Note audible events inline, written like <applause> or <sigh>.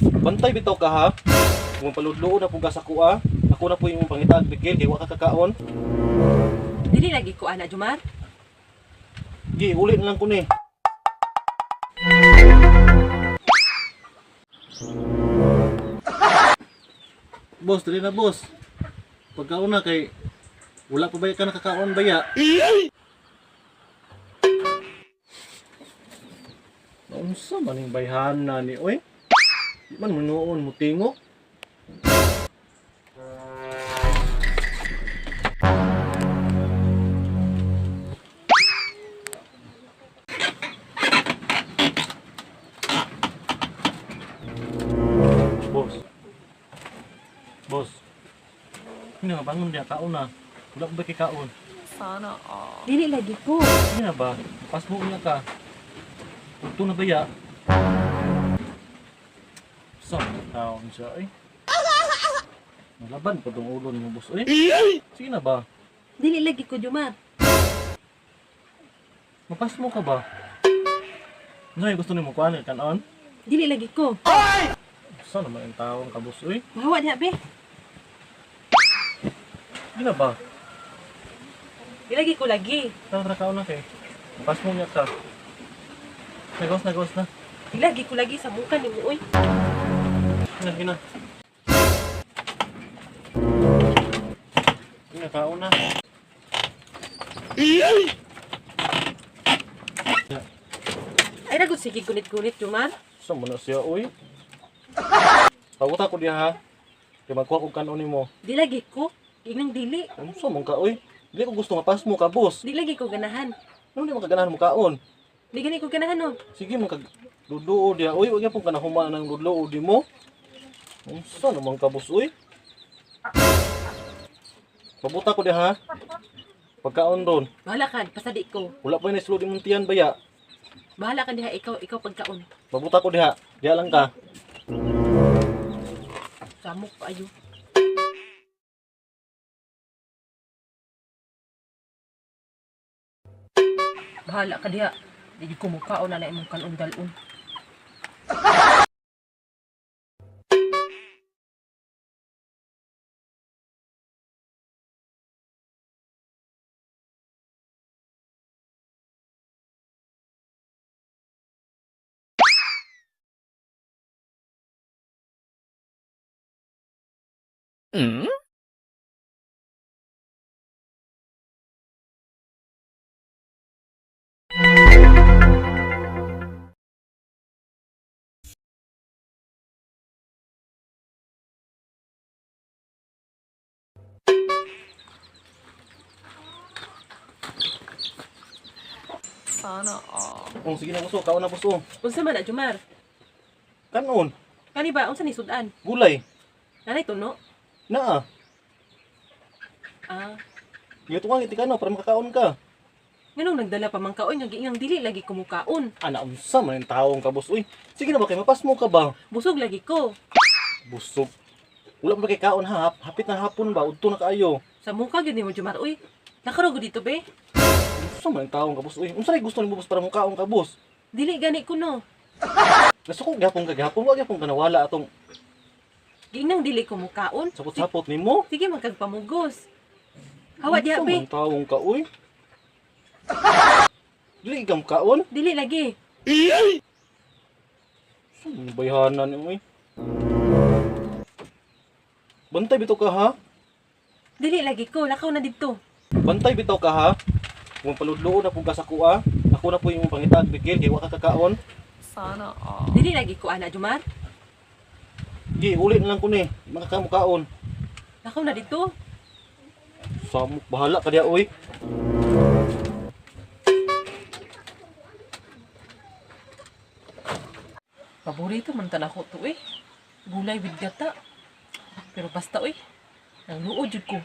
Bantay bitaw ka ha. Kung paludloon na po ka sa kuha, ako na po yung pangitag bigil, kay wa ka kakaon. Dili lagi ko ana Jumar. Gi, uli na lang ko ni. Boss, dali na boss. Pagkaon na kay wala pa ba ka nakakaon baya? Naunsa man yung bayhan na ni oy? Di man manuon mo tingo. Boss. Boss. Hindi nga bangon dia kaon na. Wala pa ba kay kaon? Dili lagi ko. Hindi na ba? Pasbo na ka. Ito na ba ya? Saan taon siya ay? Nalaban pa tong ulo ni mo boss ay. Sige na ba? Dili lagi ko Jumar. Mapas mo ka ba? Ano yung gusto ni mo kuhan kanon? Dili lagi ko. Saan naman ang taong ka boss ay? Mahawa diha be. Sige na ba? Dili lagi ko lagi. Tara tara kaon na kay. Mapas mo niya ka. Nagos nagos na. Dili lagi ko lagi sa muka ni mo oy. Gina, gina. Gina, kaon na. Ay ragud sige gunit-gunit Jumar. Saan mo na siya, uy? Paguta ko diya ha. Kaya magkuha ko kanon mo. Dili lagi ko. Inang dili. Ano sa mong ka, uy? Hindi ko gusto mapas mo ka, boss. Dili lagi ko ganahan. Ano di makaganahan mo kaon? Di gani ko ganahan no. Sige, magkag... Luduo diya. Uy, huwag niya pong kanahuma ng luduo di mo. Ano sa naman ka, boss, uy? Pabuta ko diya ha. Pagkaon ron. Bahala ka, pasadi ko. Wala pa yung nasulod yung tiyan baya. Bahala ka diha ikaw, ikaw pagkaon. Pabuta ko diha. Diya lang ka. Samok pa ayo. Bahala ka diha. Di ko mukaon na na imong kanon dalon. Oh, sige na, buso. Kaon na, buso. Unsa man na Jumar? Kanon. Kani ba unsa ni sudan? Gulay. Nanay tuno? Naa. Ah, Yung tuwang iti ka no, para makakaon ka. nganong nagdala pa man kaoy nga giingang dili lagi ko mukaon. Ana, unsa man yung taong ka, boss. Uy, sige na ba kay mapas mo ka ba? Busog lagi ko. Busog. Wala ba kay kaon ha? Hap- Hapit na hapon ba? Udto na kaayo. Sa muka gyud mo Jumar uy. Nakarogo dito be. Unsa man yung taong ka, boss? Uy, unsa ray gusto ni mo, boss, para mukaon ka, boss? Dili gani ko no. <laughs> Nasuko gyapon ka gyapon, wag gyapon ka nawala atong Giingang dili ko mukaon. sapot-sapot nimo. Sige magkagpamugos. Hawa diha be. man taong ka, uy? Dili ka kaon? Dili lagi. Saan bayhanan ni uy? Bantay bitaw ka ha? Dili lagi ko. Lakaw na dito. Bantay bitaw ka ha? Kung paludloon na po ka sa kuha, ako na po yung pangitag bigil, kay wa ka kakaon. Dili lagi ko ana Jumar. Gi, uli na lang ko ni, makakamukaon. Lakaw na dito. Samok, bahala ka diya, uy. Paborito man tan ako to eh. Gulay with gata. Pero basta oy. Nang luod jud ko.